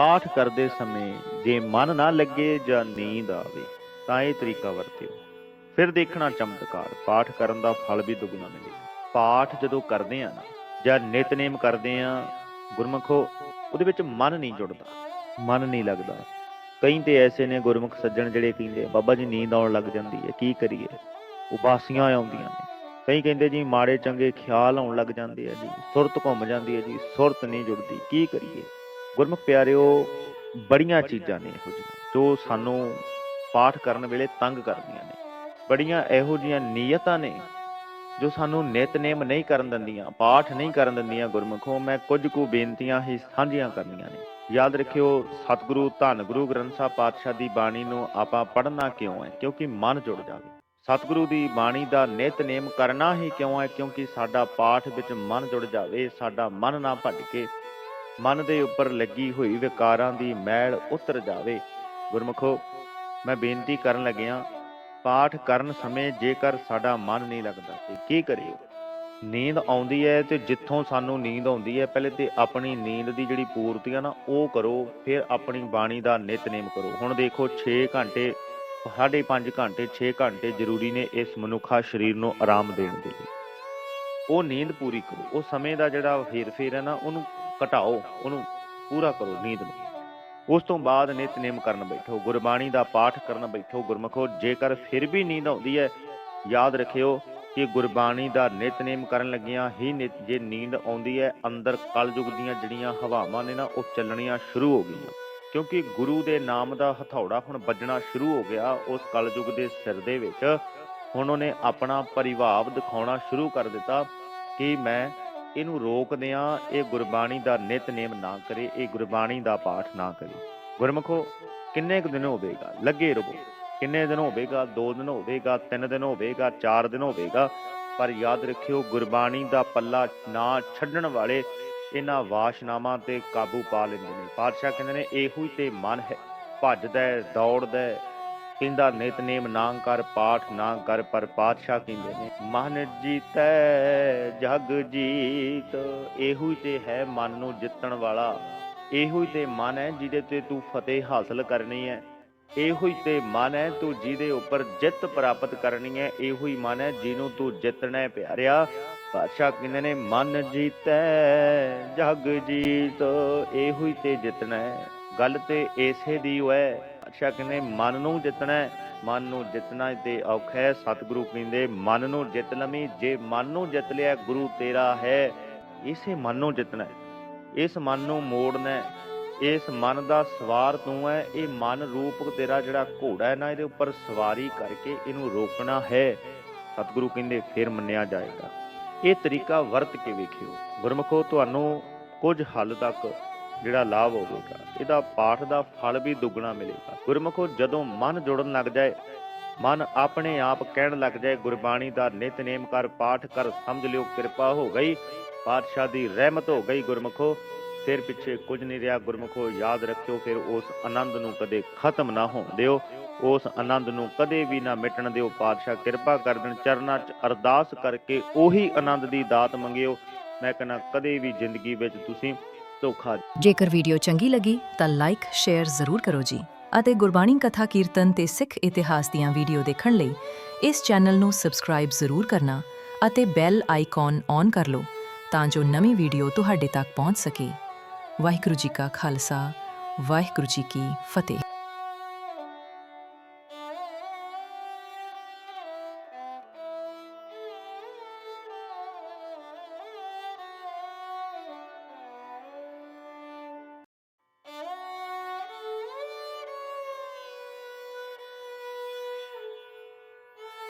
ਪਾਠ ਕਰਦੇ ਸਮੇਂ ਜੇ ਮਨ ਨਾ ਲੱਗੇ ਜਾਂ ਨੀਂਦ ਆਵੇ, ਤਾਂ ਇਹ ਤਰੀਕਾ ਵਰਤਿਓ। ਫਿਰ ਦੇਖਣਾ ਚਮਤਕਾਰ, ਪਾਠ ਕਰਨ ਦਾ ਫਲ ਵੀ ਦੁੱਗਣਾ ਮਿਲੇਗਾ ਪਾਠ ਜਦੋਂ ਕਰਦੇ ਆ ਨਾ, ਜਾਂ ਨਿਤਨੇਮ ਕਰਦੇ ਆ ਗੁਰਮਖੋ, ਉਹਦੇ ਵਿੱਚ ਮਨ ਨਹੀਂ ਜੁੜਦਾ, ਮਨ ਨਹੀਂ ਲੱਗਦਾ। ਕਈ ਤੇ ਐਸੇ ਨੇ ਗੁਰਮੁਖ ਸੱਜਣ ਜਿਹੜੇ ਕਹਿੰਦੇ, ਬਾਬਾ ਜੀ, ਨੀਂਦ ਆਉਣ ਲੱਗ ਜਾਂਦੀ ਹੈ, ਕੀ ਕਰੀਏ? ਉਬਾਸੀਆਂ ਆਉਂਦੀਆਂ ਨੇ। ਕਈ ਕਹਿੰਦੇ, ਜੀ, ਮਾੜੇ ਚੰਗੇ ਖਿਆਲ ਆਉਣ ਲੱਗ ਜਾਂਦੇ ਆ ਜੀ, ਸੁਰਤ ਘੁੰਮ ਜਾਂਦੀ ਹੈ ਜੀ, ਸੁਰਤ ਨਹੀਂ ਜੁੜਦੀ, ਕੀ ਕਰੀਏ? ਗੁਰਮੁਖ ਪਿਆਰਿਓ ਬੜੀਆਂ ਚੀਜ਼ਾਂ ਨੇ ਇਹੋ ਜਿਹੀਆਂ ਜੋ ਸਾਨੂੰ ਪਾਠ ਕਰਨ ਵੇਲੇ ਤੰਗ ਕਰਦੀਆਂ ਨੇ। ਬੜੀਆਂ ਇਹੋ ਜਿਹੀਆਂ ਨੀਅਤਾਂ ਨੇ ਜੋ ਸਾਨੂੰ ਨਿਤਨੇਮ ਨਹੀਂ ਕਰਨ ਦਿੰਦੀਆਂ ਪਾਠ ਨਹੀਂ ਕਰਨ ਦਿੰਦੀਆਂ ਗੁਰਮੁਖੋਂ ਮੈਂ ਕੁਝ ਕੁ ਬੇਨਤੀਆਂ ਹੀ ਸਾਂਝੀਆਂ ਕਰਨੀਆਂ ਨੇ। ਯਾਦ ਰੱਖਿਓ ਸਤਿਗੁਰੂ ਧੰਨ ਗੁਰੂ ਗ੍ਰੰਥ ਸਾਹਿਬ ਪਾਤਸ਼ਾਹ ਦੀ ਬਾਣੀ ਨੂੰ ਆਪਾਂ ਪੜ੍ਹਨਾ ਕਿਉਂ ਹੈ? ਕਿਉਂਕਿ ਮਨ ਜੁੜ ਜਾਵੇ। ਸਤਿਗੁਰੂ ਦੀ ਬਾਣੀ ਦਾ ਨਿਤਨੇਮ ਕਰਨਾ ਹੀ ਕਿਉਂ ਹੈ? ਕਿਉਂਕਿ ਸਾਡਾ ਪਾਠ ਵਿੱਚ ਮਨ ਜੁੜ ਜਾਵੇ ਸਾਡਾ ਮਨ ਨਾ ਭਟਕੇ ਮਨ ਦੇ ਉੱਪਰ ਲੱਗੀ ਹੋਈ ਵਿਕਾਰਾਂ ਦੀ ਮੈਲ ਉਤਰ ਜਾਵੇ। ਗੁਰਮੁਖੋ, ਮੈਂ ਬੇਨਤੀ ਕਰਨ ਲੱਗਿਆ, ਪਾਠ ਕਰਨ ਸਮੇਂ ਜੇਕਰ ਸਾਡਾ ਮਨ ਨਹੀਂ ਲੱਗਦਾ ਤੇ ਕੀ ਕਰਿਓ? ਨੀਂਦ ਆਉਂਦੀ ਹੈ ਤੇ ਜਿੱਥੋਂ ਸਾਨੂੰ ਨੀਂਦ ਆਉਂਦੀ ਹੈ, ਪਹਿਲੇ ਤੇ ਆਪਣੀ ਨੀਂਦ ਦੀ ਜਿਹੜੀ ਪੂਰਤੀ ਆ ਨਾ, ਉਹ ਕਰੋ, ਫਿਰ ਆਪਣੀ ਬਾਣੀ ਦਾ ਨਿਤਨੇਮ ਕਰੋ। ਹੁਣ ਦੇਖੋ 6 ਘੰਟੇ, ਸਾਢੇ 5 ਘੰਟੇ 6 ਘੰਟੇ ਜ਼ਰੂਰੀ ਨੇ ਇਸ ਮਨੁੱਖਾ ਸਰੀਰ ਨੂੰ ਆਰਾਮ ਦੇਣ ਦੇ ਲਈ। ਉਹ ਨੀਂਦ ਪੂਰੀ ਕਰੋ। ਉਹ ਸਮੇਂ ਦਾ ਜਿਹੜਾ ਫੇਰ-ਫੇਰ ਹੈ ਨਾ, ਉਹਨੂੰ ਘਟਾਓ, ਉਹਨੂੰ ਪੂਰਾ ਕਰੋ ਨੀਂਦ ਨੂੰ। ਉਸ ਤੋਂ ਬਾਅਦ ਨਿਤਨੇਮ ਕਰਨ ਬੈਠੋ, ਗੁਰਬਾਣੀ ਦਾ ਪਾਠ ਕਰਨ ਬੈਠੋ, ਗੁਰਮਖੋ, ਜੇਕਰ ਫਿਰ ਵੀ ਨੀਂਦ ਆਉਂਦੀ ਹੈ, ਯਾਦ ਰੱਖਿਓ ਕਿ ਗੁਰਬਾਣੀ ਦਾ ਨਿਤਨੇਮ ਕਰਨ ਲੱਗਿਆਂ ਹੀ ਨਿਤ- ਜੇ ਨੀਂਦ ਆਉਂਦੀ ਹੈ, ਅੰਦਰ ਕਲਯੁਗ ਦੀਆਂ ਜਿਹੜੀਆਂ ਹਵਾਵਾਂ ਨੇ ਨਾ, ਉਹ ਚੱਲਣੀਆਂ ਸ਼ੁਰੂ ਹੋ ਗਈਆਂ। ਕਿਉਂਕਿ ਗੁਰੂ ਦੇ ਨਾਮ ਦਾ ਹਥੌੜਾ ਹੁਣ ਵੱਜਣਾ ਸ਼ੁਰੂ ਹੋ ਗਿਆ ਉਸ ਕਲਯੁਗ ਦੇ ਸਿਰ ਦੇ ਵਿੱਚ। ਹੁਣ ਉਹਨੇ ਆਪਣਾ ਪਰਿਭਾਵ ਦਿਖਾਉਣਾ ਸ਼ੁਰੂ ਕਰ ਦਿੱਤਾ ਕਿ ਮੈਂ ਇਹਨੂੰ ਰੋਕ ਦਿਆਂ ਇਹ ਗੁਰਬਾਣੀ ਦਾ ਨਿਤਨੇਮ ਨਾ ਕਰੇ, ਇਹ ਗੁਰਬਾਣੀ ਦਾ ਪਾਠ ਨਾ ਕਰੇ। ਗੁਰਮਖੋ, ਕਿੰਨੇ ਕੁ ਦਿਨ ਹੋਵੇਗਾ? ਲੱਗੇ ਰਹੋ। ਕਿੰਨੇ ਦਿਨ ਹੋਵੇਗਾ? 2 ਦਿਨ ਹੋਵੇਗਾ? 3 ਦਿਨ ਹੋਵੇਗਾ? 4 ਦਿਨ ਹੋਵੇਗਾ? ਪਰ ਯਾਦ ਰੱਖਿਓ, ਗੁਰਬਾਣੀ ਦਾ ਪੱਲਾ ਨਾ ਛੱਡਣ ਵਾਲੇ ਇਹਨਾਂ ਵਾਸ਼ਨਾਵਾਂ ਤੇ ਕਾਬੂ ਪਾ ਲੈਂਦੇ ਨੇ। ਪਾਤਸ਼ਾਹ ਕਹਿੰਦੇ ਨੇ, ਇਹੋ ਹੀ ਤੇ ਮਨ ਹੈ। ਭੱਜਦਾ ਦੌੜਦਾ ਕਹਿੰਦਾ ਨਿਤਨੇਮ ਨਾ ਕਰ, ਪਾਠ ਨਾ ਕਰ, ਪਰ ਪਾਤਸ਼ਾਹ ਕਹਿੰਦੇ ਨੇ, ਮਨ ਜੀਤੈ, ਜਗ ਜੀਤ, ਇਹੋ ਤੇ ਹੈ ਮਨ ਨੂੰ ਜਿੱਤਣ ਵਾਲਾ। ਇਹੋ ਤੇ ਮਨ ਹੈ ਜਿਹਦੇ ਤੇ ਤੂੰ ਫਤਿਹ ਹਾਸਲ ਕਰਨੀ ਹੈ। ਇਹੋ ਹੀ ਤੇ ਮਨ ਹੈ ਤੂੰ ਜਿਹਦੇ ਉੱਪਰ ਜਿੱਤ ਪ੍ਰਾਪਤ ਕਰਨੀ ਹੈ। ਇਹੋ ਹੀ ਮਨ ਹੈ ਜਿਹਨੂੰ ਤੂੰ ਜਿੱਤਣਾ ਹੈ, ਪਿਆਰਿਆ। ਪਾਤਸ਼ਾਹ ਕਹਿੰਦੇ ਨੇ, ਮਨ ਜੀਤੈ, ਜਗ ਜੀਤ, ਇਹੋ ਹੀ ਤੇ ਜਿੱਤਣਾ ਹੈ। ਗੱਲ ਤੇ ਇਸੇ ਦੀ ਹੋਏ ਪਾਤਸ਼ਾਹ ਕਹਿੰਦੇ, ਮਨ ਨੂੰ ਜਿੱਤਣਾ, ਮਨ ਨੂੰ ਜਿੱਤਣਾ ਤੇ ਔਖਾ ਹੈ। ਸਤਿਗੁਰੂ ਕਹਿੰਦੇ, ਮਨ ਨੂੰ ਜਿੱਤ ਲਵੀਂ, ਜੇ ਮਨ ਨੂੰ ਜਿੱਤ ਲਿਆ, ਗੁਰੂ ਤੇਰਾ ਹੈ। ਇਸੇ ਮਨ ਨੂੰ ਜਿੱਤਣਾ। ਇਸ ਮਨ ਨੂੰ ਮੋੜਨਾ। ਇਸ ਮਨ ਦਾ ਸਵਾਰ ਤੂੰ ਹੈ ਇਹ ਮਨ ਰੂਪ ਤੇਰਾ ਜਿਹੜਾ ਘੋੜਾ ਹੈ ਨਾ, ਇਹਦੇ ਉੱਪਰ ਸਵਾਰੀ ਕਰਕੇ ਇਹਨੂੰ ਰੋਕਣਾ ਹੈ। ਸਤਿਗੁਰੂ ਕਹਿੰਦੇ, ਫਿਰ ਮੰਨਿਆ ਜਾਏਗਾ। ਇਹ ਤਰੀਕਾ ਵਰਤ ਕੇ ਵੇਖਿਓ। ਗੁਰਮਖੋ, ਤੁਹਾਨੂੰ ਕੁਝ ਹੱਲ ਤੱਕ ਜਿਹੜਾ ਲਾਭ ਹੋਵੇਗਾ, ਇਹਦਾ ਪਾਠ ਦਾ ਫਲ ਵੀ ਦੁੱਗਣਾ ਮਿਲੇਗਾ। ਗੁਰਮਖੋ, ਜਦੋਂ ਮਨ ਜੁੜਨ ਲੱਗ ਜਾਏ, ਮਨ ਆਪਣੇ ਆਪ ਕਹਿਣ ਲੱਗ ਜਾਏ, ਗੁਰਬਾਣੀ ਦਾ ਨਿਤਨੇਮ ਕਰ, ਪਾਠ ਕਰ, ਸਮਝ ਲਿਓ, ਕਿਰਪਾ ਹੋ ਗਈ, ਪਾਤਸ਼ਾਹ ਦੀ ਰਹਿਮਤ ਹੋ ਗਈ ਗੁਰਮਖੋ ਫਿਰ ਪਿੱਛੇ ਕੁਝ ਨਹੀਂ ਰਿਹਾ, ਗੁਰਮਖੋ, ਯਾਦ ਰੱਖਿਓ, ਫਿਰ ਉਸ ਆਨੰਦ ਨੂੰ ਕਦੇ ਖਤਮ ਨਾ ਹੋਣ ਦਿਓ, ਉਸ ਆਨੰਦ ਨੂੰ ਕਦੇ ਵੀ ਨਾ ਮਿਟਣ ਦਿਓ, ਪਾਤਸ਼ਾਹ ਕਿਰਪਾ ਕਰ ਦੇਣ, ਚਰਨਾਂ 'ਚ ਅਰਦਾਸ ਕਰਕੇ ਉਹੀ ਆਨੰਦ ਦੀ ਦਾਤ ਮੰਗਿਓ, ਮੈਂ ਕਹਿੰਦਾ, ਕਦੇ ਵੀ ਜ਼ਿੰਦਗੀ ਵਿੱਚ ਤੁਸੀਂ ਧੋਖਾ ਜੇਕਰ ਵੀਡੀਓ ਚੰਗੀ ਲੱਗੀ ਤਾਂ ਲਾਈਕ ਸ਼ੇਅਰ ਜ਼ਰੂਰ ਕਰੋ ਜੀ। ਅਤੇ ਗੁਰਬਾਣੀ ਕਥਾ ਕੀਰਤਨ ਤੇ ਸਿੱਖ ਇਤਿਹਾਸ ਦੀਆਂ ਵੀਡੀਓ ਦੇਖਣ ਲਈ ਇਸ ਚੈਨਲ ਨੂੰ ਸਬਸਕ੍ਰਾਈਬ ਜ਼ਰੂਰ ਕਰਨਾ ਅਤੇ ਬੈਲ ਆਈਕਨ ਔਨ ਕਰ ਲਓ ਤਾਂ ਜੋ ਨਵੀਂ ਵੀਡੀਓ ਤੁਹਾਡੇ ਤੱਕ ਪਹੁੰਚ ਸਕੇ। ਵਾਹਿਗੁਰੂ ਜੀ ਕਾ ਖਾਲਸਾ, ਵਾਹਿਗੁਰੂ ਜੀ ਕੀ ਫਤਿਹ।